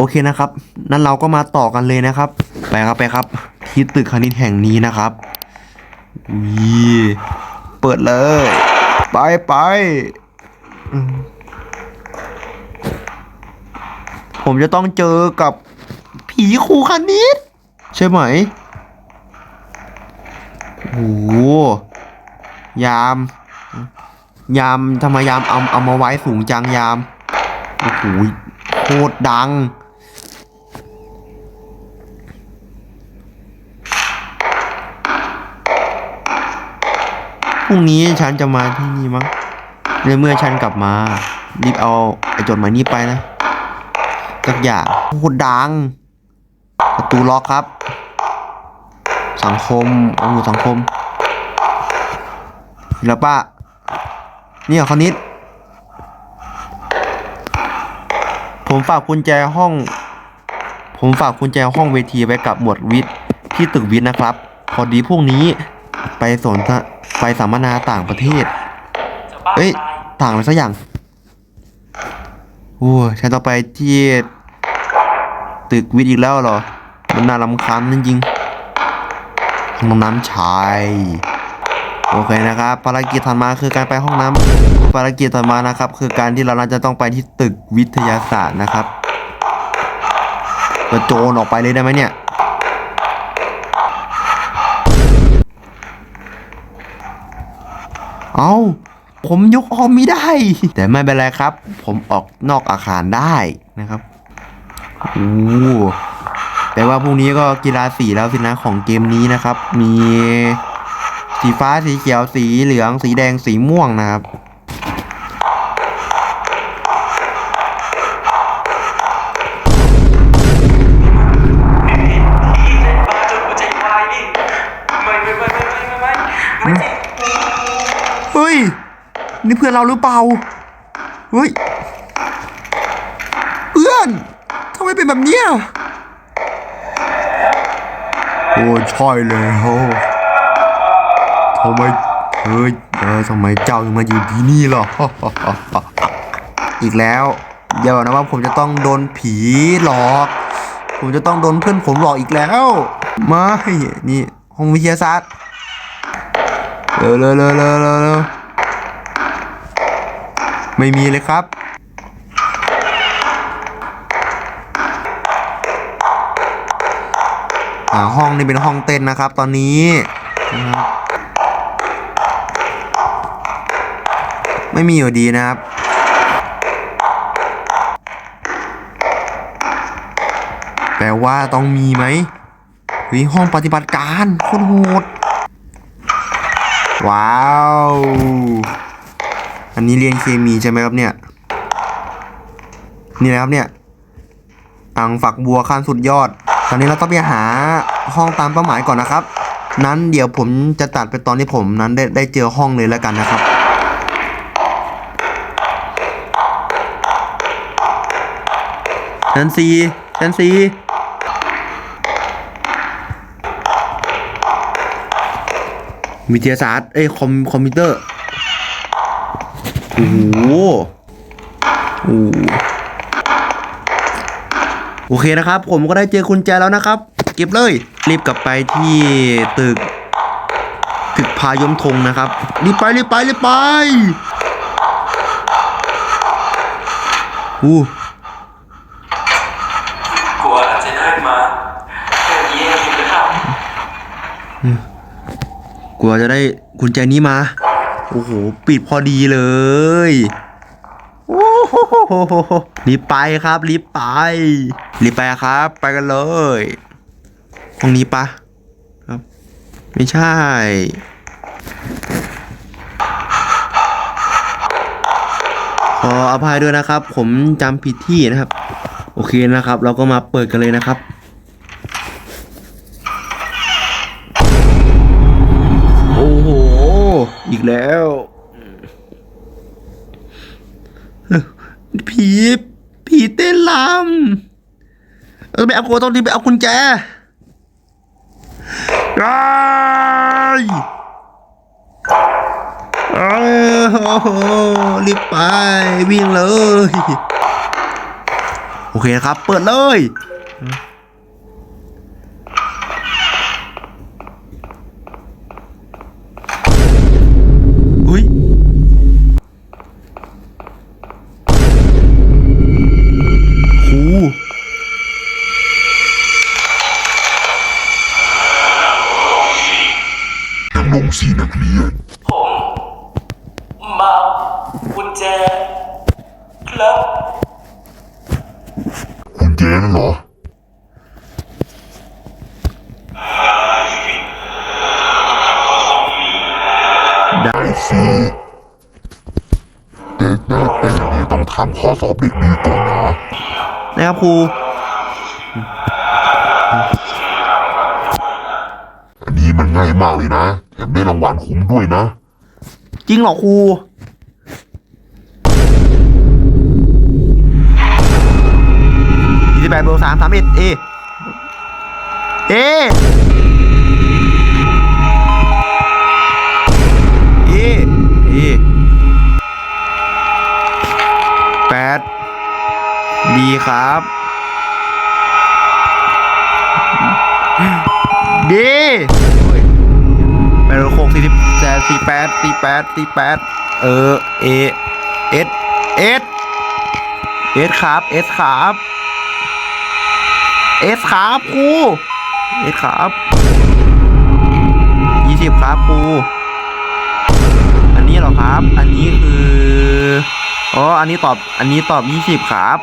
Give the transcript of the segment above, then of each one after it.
โอเคนะครับ นั้นเราก็มาต่อกันเลยนะครับ ไปครับไปครับ ที่ตึกคณิตแห่งนี้นะครับวีเปิดเลย ไปไป ผมจะต้องเจอกับผีครูคณิต ใช่ไหมโอ้ยาม ยามทำไมยามเอาเอามาไว้สูงจังยาม โอ้โหโคตรดัง พรุ่งนี้ฉันจะมาที่นี่มั้งในเมื่อฉันกลับมา รีบเอาไอ้จดหมายนี้ไปนะสักอย่างโคตรดัง ประตูล็อกครับ สังคมเอาอยู่สังคมแล้วป้าเนี่ยคณิตผมฝากกุญแจห้อง ผมฝากกุญแจห้องเวทีไว้กับหมวดวิทย์ที่ตึกวิทย์นะครับ พอดีพวกนี้ไปสนทะ ไปสัมมนาต่างประเทศ เอ้ย ต่างอะไรสักอย่างโอ้ยฉันต้องไปที่ตึกวิทย์อีกแล้วเหรอ มันน่ารำคาญจริงๆห้องน้ำชาย โอเคนะครับ ภารกิจถัดมาคือการไปห้องน้ำภารกิจถัดมานะครับ คือการที่เราน่าจะต้องไปที่ตึกวิทยาศาสตร์นะครับกระโจนออกไปเลยได้ไหมเนี่ย เอาผมยกออกไม่ได้ แต่ไม่เป็นไรครับ ผมออกนอกอาคารได้นะครับโอ้แปลว่าพรุ่งนี้ก็กีฬาสีแล้วสินะของเกมนี้นะครับ มีสีฟ้าสีเขียวสีเหลือง สีแดงสีม่วงนะครับ นี่เพื่อนเราหรือเปล่า เฮ้ย เพื่อนทำไมเป็นแบบเนี้ยโอ้ใช่แล้วทำไมเฮ้ยเออทำไมเจ้าถึงมาอยู่ที่นี่ล่ะอีกแล้วอย่าบอกนะว่าผมจะต้องโดนผีหลอก ผมจะต้องโดนเพื่อนผมหลอกอีกแล้วไม่นี่ห้องวิทยาศาสตร์เร็วเร็วเร็วเร็วเร็ว ไม่มีเลยครับ ห้องนี้เป็นห้องเต้นนะครับตอนนี้นะครับไม่มีอยู่ดีนะครับ แปลว่าต้องมีไหมเฮ้ยห้องปฏิบัติการโคตรโหด ว้าว อันนี้เรียนเคมีใช่ไหมครับเนี่ย นี่นะครับเนี่ยอ่างฝักบัวขั้นสุดยอด ตอนนี้เราต้องไปหาห้องตามเป้าหมายก่อนนะครับ นั้นเดี๋ยวผมจะตัดไปตอนที่ผมนั้นได้ได้เจอห้องเลยแล้วกันนะครับชั้นสี่ชั้นสี่วิทยาศาสตร์ เอ้ยคอมคอมพิวเตอร์ อ้โหโอ้โอเคนะครับ ผมก็ได้เจอคุณแจแล้วนะครับ เก็บเลย รีบกลับไปที่ตึก ตึกพายมทงนะครับ รีบไปรีบไปรีบไปอู้กลัวอาจจะได้มาแค่นี้เองคิดนะครับกลัวจะได้กุญแจนี้มา โอ้โห ปิดพอดีเลยโอ้โหรีบไปครับรีบไป รีบไปครับ ไปกันเลยห้องนี้ปะครับ ไม่ใช่ขออภัยด้วยนะครับ ผมจำผิดที่นะครับ โอเคนะครับ เราก็มาเปิดกันเลยนะครับ อีกแล้วผีผีเต้นลำเออไปเอาโกต้องรีบไปเอากุญแจไอ้โอ้โหรีบไปวิ่งเลย โอเคนะครับ เปิดเลย ครับคุณแจนั่นเหรอได้สิแต่หน้าแต่นี่ต้องทำข้อสอบเด็กดีก่อนนะนะครับครูอันนี้มันง่ายมากเลยนะแถมได้รางวัลคุ้มด้วยนะ จริงเหรอครู แปดบวกสามสามเอ็ดเอเอเอเอแปดดีครับ ดีแปดหกสี่สิบแปดสี่แปดสี่แปดสี่แปดเออเอเอสเอสเอสครับเอสครับ เอสครับครูเอสครับยี่สิบครับครูอันนี้เหรอครับ อันนี้คืออ๋ออันนี้ตอบอันนี้ตอบยี่สิบครับ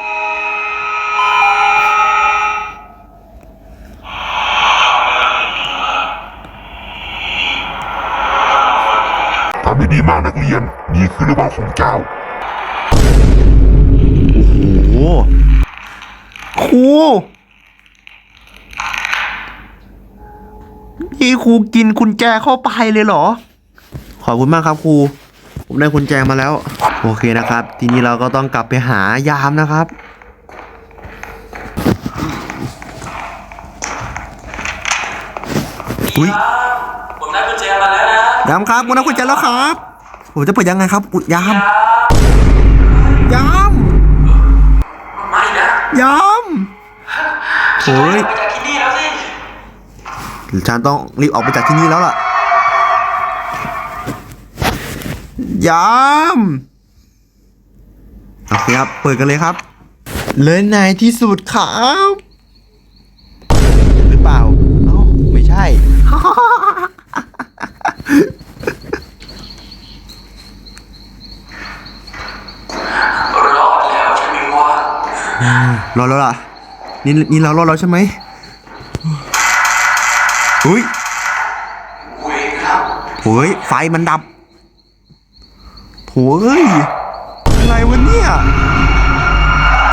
ทำได้ดีมากนักเรียน นี่คือรางวัลของเจ้า โอ้โหครู นี่ครูกินกุญแจเข้าไปเลยเหรอ ขอบคุณมากครับครูผมได้กุญแจมาแล้ว โอเคนะครับ ทีนี้เราก็ต้องกลับไปหายามนะครับ อุ๊ยผมได้กุญแจมาแล้วนะยามครับคุณได้กุญแจแล้วครับผมจะเปิดยังไงครับอุ๊ยยามยามไม่นะยามโอ้ยมาจากที่นี่แล้วสิ ฉันต้องรีบออกไปจากที่นี่แล้วล่ะ ยามโอเคครับ เปิดกันเลยครับ เลยในที่สุดครับ หรือเปล่า เอ้า ไม่ใช่ รอดแล้วใช่ไหมวะรอดแล้วล่ะ นี่นี่เรารอดแล้วใช่ไหม อุ้ยเวรครับโอ้ยไฟมันดับโถ่เอ้ยอะไรวะเนี่ย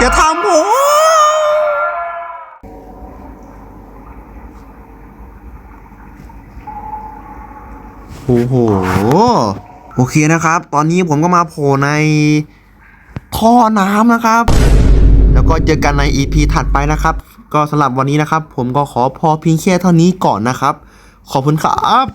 จะทำผมโอ้โห โอเคนะครับ ตอนนี้ผมก็มาโผล่ในท่อน้ำนะครับ แล้วก็เจอกันใน EP ถัดไปนะครับ ก็สำหรับวันนี้นะครับ ผมก็ขอพอเพียงแค่เท่านี้ก่อนนะครับ ขอบคุณครับ